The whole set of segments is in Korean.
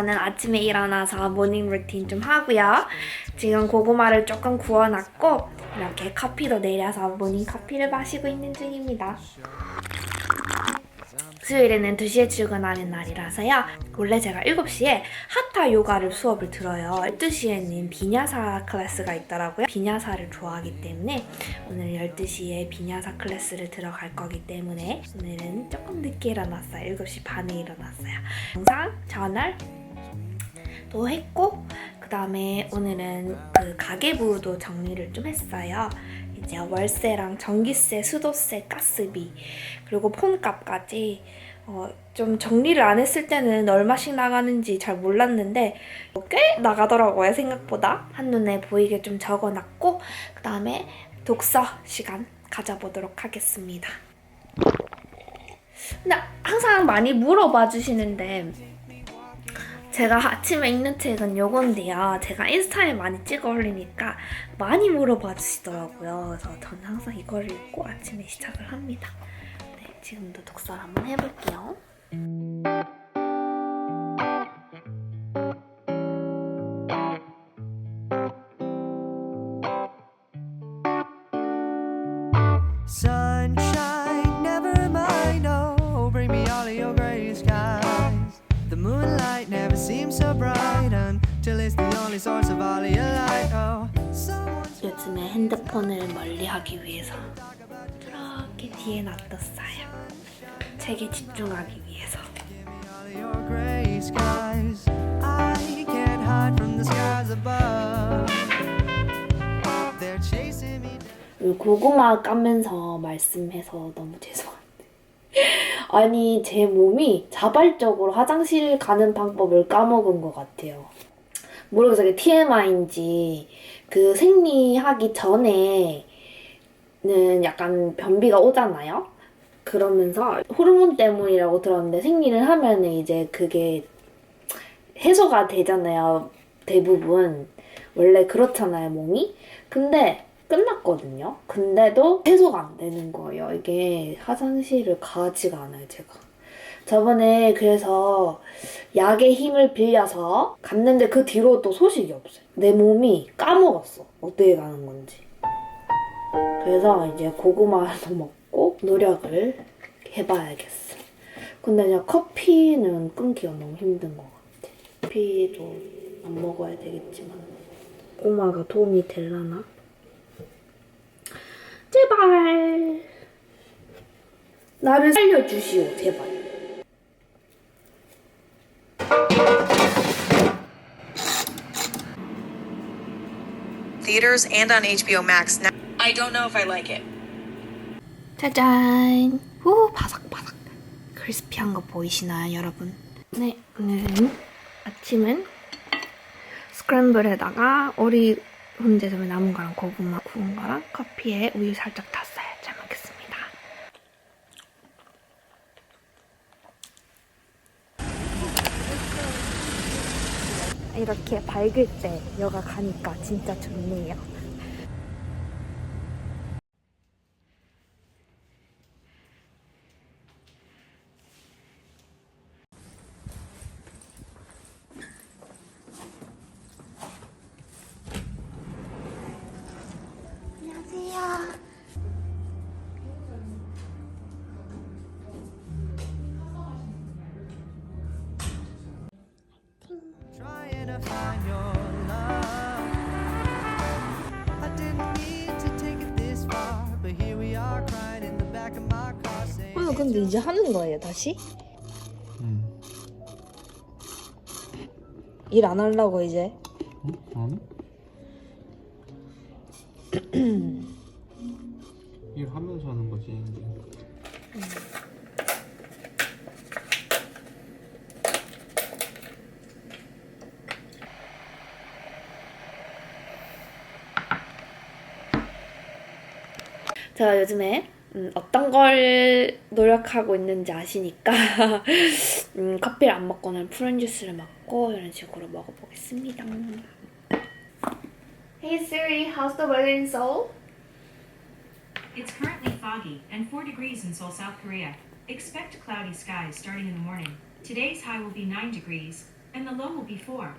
저는 아침에 일어나서 모닝 루틴 좀 하고요. 지금 고구마를 조금 구워놨고 이렇게 커피도 내려서 모닝 커피를 마시고 있는 중입니다. 수요일에는 2시에 출근하는 날이라서요. 원래 제가 7시에 하타 요가를 수업을 들어요. 12시에는 비냐사 클래스가 있더라고요. 비냐사를 좋아하기 때문에 오늘 12시에 비냐사 클래스를 들어갈 거기 때문에 오늘은 조금 늦게 일어났어요. 7시 반에 일어났어요. 영상, 저널 도 했고 그 다음에 오늘은 그 가계부도 정리를 좀 했어요. 이제 월세랑 전기세, 수도세, 가스비 그리고 폰값까지 어, 좀 정리를 안 했을 때는 얼마씩 나가는지 잘 몰랐는데 꽤 나가더라고요 생각보다 한눈에 보이게 좀 적어놨고 그 다음에 독서 시간 가져보도록 하겠습니다. 근데 항상 많이 물어봐 주시는데 제가 아침에 읽는 책은 요건데요. 제가 인스타에 많이 찍어 올리니까 많이 물어봐 주시더라고요. 그래서 저는 항상 이걸 읽고 아침에 시작을 합니다. 네, 지금도 독서를 한번 해볼게요. 요즘에 핸드폰을 멀리하기 위해서 저렇게 뒤에 놔뒀어요. 책에 집중하기 위해서. 고구마 까면서 말씀해서 너무 죄송한데. 아니, 제 몸이 자발적으로 화장실 가는 방법을 까먹은 것 같아요. 모르겠어요. TMI인지, 그 생리하기 전에는 약간 변비가 오잖아요? 그러면서 호르몬 때문이라고 들었는데 생리를 하면 이제 그게 해소가 되잖아요. 대부분. 원래 그렇잖아요, 몸이. 근데 끝났거든요. 근데도 해소가 안 되는 거예요. 이게 화장실을 가지가 않아요, 제가. 저번에 그래서 약의 힘을 빌려서 갔는데 그 뒤로 또 소식이 없어요. 내 몸이 까먹었어. 어떻게 가는 건지. 그래서 이제 고구마도 먹고 노력을 해봐야겠어. 근데 그냥 커피는 끊기가 너무 힘든 것 같아. 커피도 안 먹어야 되겠지만. 고구마가 도움이 되려나? 제발. 나를 살려주시오, 제발. Theaters and on HBO Max now. I don't know if I like it. 짜잔. 후, 바삭바삭. 크리스피한 거 보이시나요, 여러분? 네, 오늘은 아침은 스크램블에다가 오리 혼재점에 남은 거랑 고구마 구운 거랑 커피에 우유 살짝 탔어요. 잘 먹겠습니다. 이렇게 밝을 때 여가 가니까 진짜 좋네요. 근데 이제 하는 거예요, 다시? 일안 하려고 이제? 아니? 일하면서 하는 거지. 이제. 제가 요즘에 음, 어떤 걸 노력하고 있는지 아시니까 음, 커피를 안 먹고는 푸른 주스를 먹고 이런 식으로 먹어보겠습니다. Hey Siri, how's the weather in Seoul? It's currently foggy and 4 degrees in Seoul, South Korea. Expect cloudy skies starting in the morning. Today's high will be 9 degrees. and the low will be 4.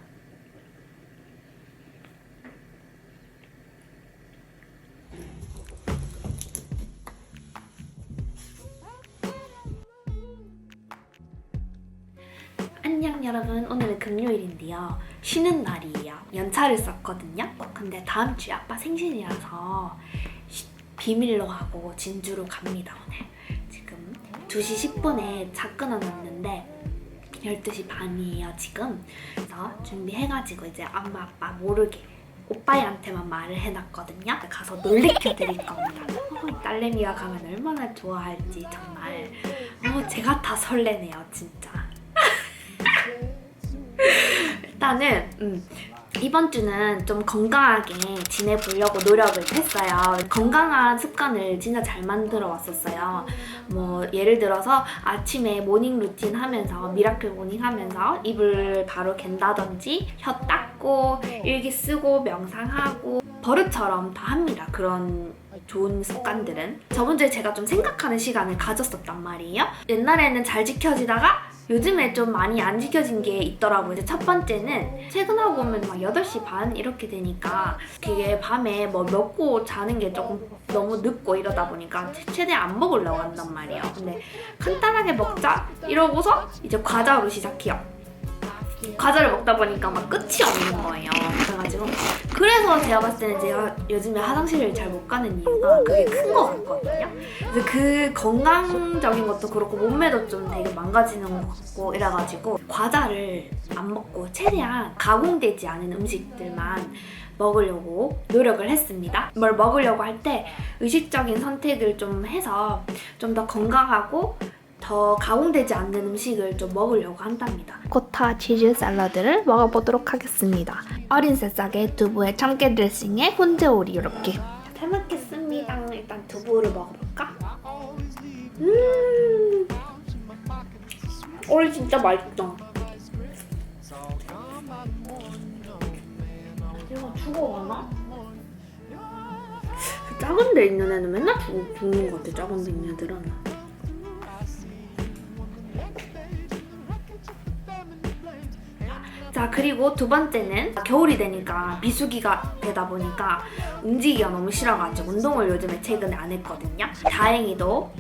여러분 오늘은 금요일인데요. 쉬는 날이에요. 연차를 썼거든요. 근데 다음 주에 아빠 생신이라서 쉬- 비밀로 하고 진주로 갑니다 오늘. 지금 2시 10분에 차 끊어놨는데 12시 반이에요 지금. 그래서 준비해가지고 이제 엄마 아빠 모르게 오빠한테만 말을 해놨거든요. 가서 놀래켜 드릴 겁니다. 어, 이 딸내미가 가면 얼마나 좋아할지 정말. 어, 제가 다 설레네요 진짜 일단은 음, 이번 주는 좀 건강하게 지내보려고 노력을 했어요. 건강한 습관을 진짜 잘 만들어 왔었어요. 뭐 예를 들어서 아침에 모닝 루틴 하면서 미라클 모닝 하면서 입을 바로 갠다든지 혀 닦고 일기 쓰고 명상하고 버릇처럼 다 합니다. 그런 좋은 습관들은 저번 주에 제가 좀 생각하는 시간을 가졌었단 말이에요. 옛날에는 잘 지켜지다가 요즘에 좀 많이 안 지켜진 게 있더라고요. 이제 첫 번째는 퇴근하고 오면 막 8시 반 이렇게 되니까 그게 밤에 뭐 먹고 자는 게 조금 너무 늦고 이러다 보니까 최- 최대한 안 먹으려고 한단 말이에요. 근데 간단하게 먹자 이러고서 이제 과자로 시작해요. 과자를 먹다 보니까 막 끝이 없는 거예요. 그래가지고 그래서 제가 봤을 때는 제가 요즘에 화장실을 잘 못 가는 이유가 그게 큰것 같거든요. 그래서 그 건강적인 것도 그렇고 몸매도 좀 되게 망가지는 것 같고 이래가지고 과자를 안 먹고 최대한 가공되지 않은 음식들만 먹으려고 노력을 했습니다. 뭘 먹으려고 할 때 의식적인 선택을 좀 해서 좀 더 건강하고 더 가공되지 않는 음식을 좀 먹으려고 한답니다. 코타 치즈 샐러드를 먹어보도록 하겠습니다. 어린 새싹에 두부에 참깨 드레싱에 훈제 오리 이렇게. 잘 먹겠습니다. 일단 두부를 먹어볼까? 음, 오리 진짜 맛있다. 얘가 죽어가나? 그 작은 데 있는 애는 맨날 죽, 죽는 것 같아. 작은 데 있는 애들은. 자 그리고 두 번째는 겨울이 되니까 비수기가 되다 보니까 움직이기가 너무 싫어가지고 운동을 요즘에 최근에 안 했거든요. 다행히도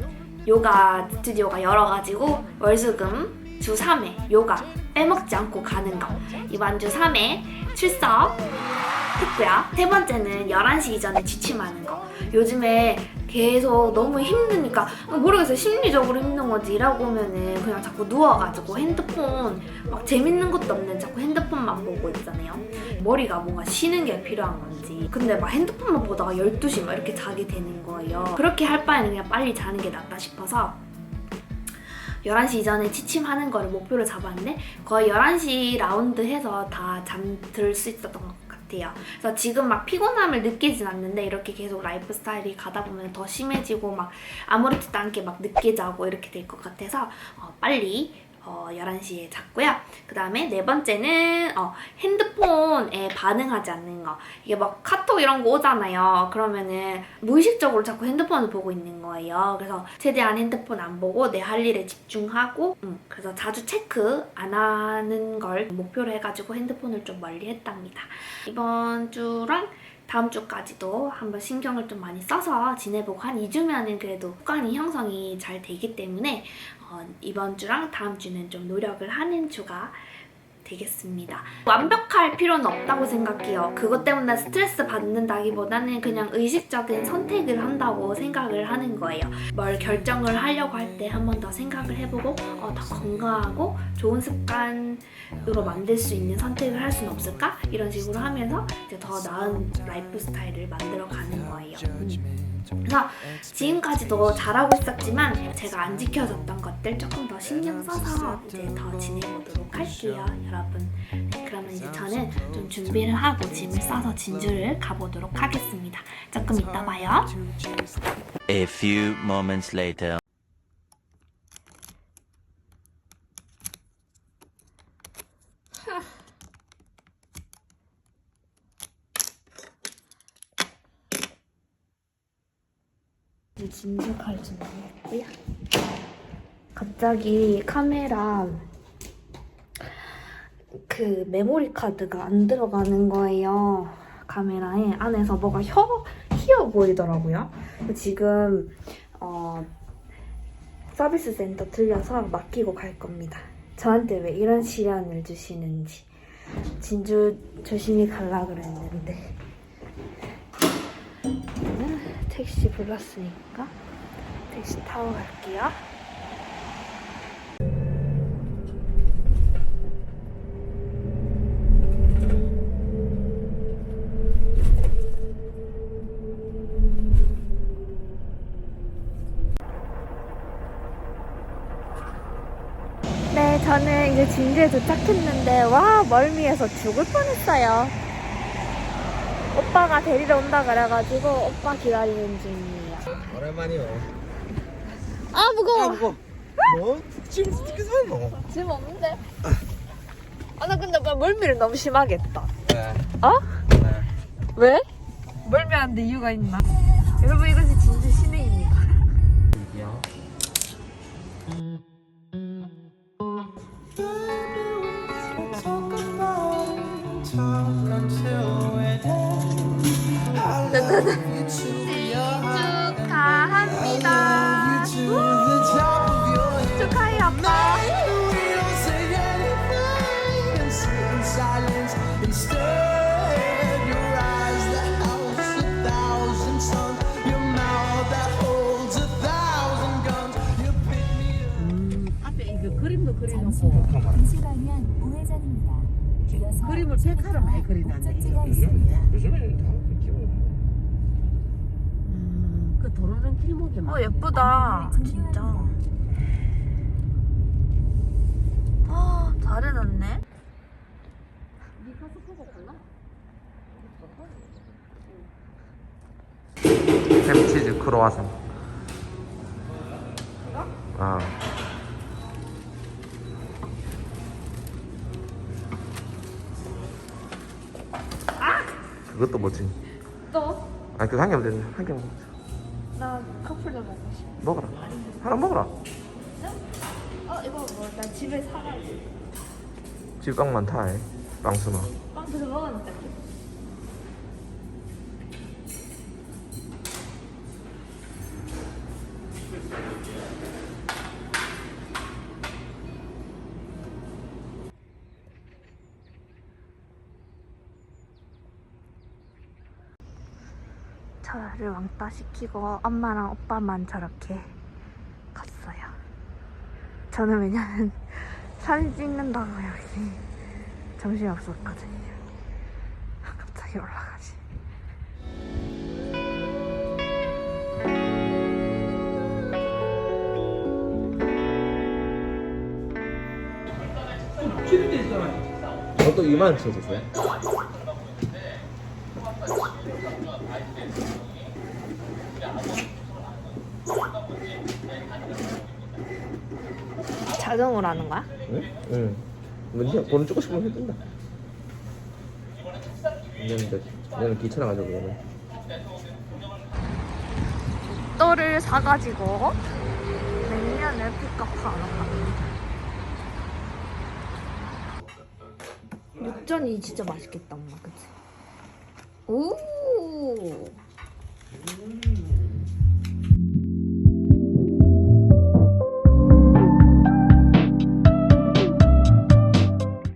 요가 스튜디오가 열어가지고 월수금 주 3회 요가 빼먹지 않고 가는 거 이번 주 3회 출석 했고요. 세 번째는 11시 이전에 지침하는 거. 요즘에 계속 너무 힘드니까 모르겠어요. 심리적으로 힘든 건지 일하고 오면은 그냥 자꾸 누워가지고 핸드폰 막 재밌는 것도 없는 자꾸 핸드폰만 보고 있잖아요. 머리가 뭔가 쉬는 게 필요한 건지. 근데 막 핸드폰만 보다가 12시 막 이렇게 자게 되는 거예요. 그렇게 할 바에는 그냥 빨리 자는 게 낫다 싶어서 11시 이전에 취침하는 거를 목표로 잡았는데 거의 11시 라운드 해서 다 잠들 수 있었던 것 같아요. 그래서 지금 막 피곤함을 느끼진 않는데 이렇게 계속 라이프 스타일이 가다 보면 더 심해지고 막 아무렇지도 않게 막 늦게 자고 이렇게 될 것 같아서 어, 빨리 어, 11시에 잤고요. 그 다음에 네 번째는 어, 핸드폰에 반응하지 않는 거. 이게 막 카톡 이런 거 오잖아요. 그러면은 무의식적으로 자꾸 핸드폰을 보고 있는 거예요. 그래서 최대한 핸드폰 안 보고 내 할 일에 집중하고 음, 그래서 자주 체크 안 하는 걸 목표로 해가지고 핸드폰을 좀 멀리 했답니다. 이번 주랑 다음 주까지도 한번 신경을 좀 많이 써서 지내보고 한 2주면은 그래도 습관이 형성이 잘 되기 때문에 어, 이번 주랑 다음 주는 좀 노력을 하는 주가 되겠습니다. 완벽할 필요는 없다고 생각해요. 그것 때문에 스트레스 받는다기보다는 그냥 의식적인 선택을 한다고 생각을 하는 거예요. 뭘 결정을 하려고 할 때 한 번 더 생각을 해보고 어, 더 건강하고 좋은 습관으로 만들 수 있는 선택을 할 수는 없을까? 이런 식으로 하면서 이제 더 나은 라이프 스타일을 만들어 가는 거예요. 음. 그래서 지금까지도 잘하고 있었지만 제가 안 지켜줬던 것들 조금 더 신경 써서 이제 더 지내보도록 할게요, 여러분. 네, 그러면 이제 저는 좀 준비를 하고 짐을 싸서 진주를 가보도록 하겠습니다. 조금 이따 봐요. A few moments later. 이제 갈 준비했고요. 갑자기 카메라 그 메모리 카드가 안 들어가는 거예요. 카메라에 안에서 뭐가 혀, 휘어 보이더라고요. 지금 어, 서비스 센터 들려서 맡기고 갈 겁니다. 저한테 왜 이런 시련을 주시는지 진주 조심히 갈라 그랬는데 택시 불렀으니까 택시 타고 갈게요. 네, 저는 이제 진주에 도착했는데 와 멀미해서 죽을 뻔했어요. 오빠가 데리러 온다 그래가지고 오빠 기다리는 중이에요. 오랜만이요. 아 무거워. 뭐? 뭐? 지금 어떻게 살노? 짐 없는데. 아 나 근데 오빠 멀미를 너무 심하게 했다. 네. 어? 네. 왜? 멀미하는데 이유가 있나? 여러분 이것이 축하합니다. 축하해 아빠. 앞에 이거 그림도 우회전입니다. 이어서 그림을 백화로 많이 있습니다. 요즘에는 다 그렇게 뭐. 음, 그 도로는 길목에 막어 예쁘다. 진짜. 아 잘해놨네. 햄치즈 크로와상. 아. 그것도 뭐지? 또? 아니 그거 한 개만 되네. 한 개만 먹자. 나 커플도 먹고 싶어. 먹어라. 하나 먹어라. 어 이거 뭐나 집에 사가지. 집빵 많다. 해. 빵수나. 빵 그래서 먹었는데. 저를 왕따 시키고 엄마랑 오빠만 저렇게 갔어요. 저는 왜냐면 사진 찍는다고 여기 정신이 없었거든요. 갑자기 올라가지. 저도 2만 원 쳐줬어요. 자동으로 하는 거야? 응? 응. 근데 돈 주고 싶으면 해준다. 얘는 얘는 귀찮아가지고 그러면. 또를 사가지고 냉면을 픽업하러 갑니다. 육전이 진짜 맛있겠다, 엄마, 그치? 오!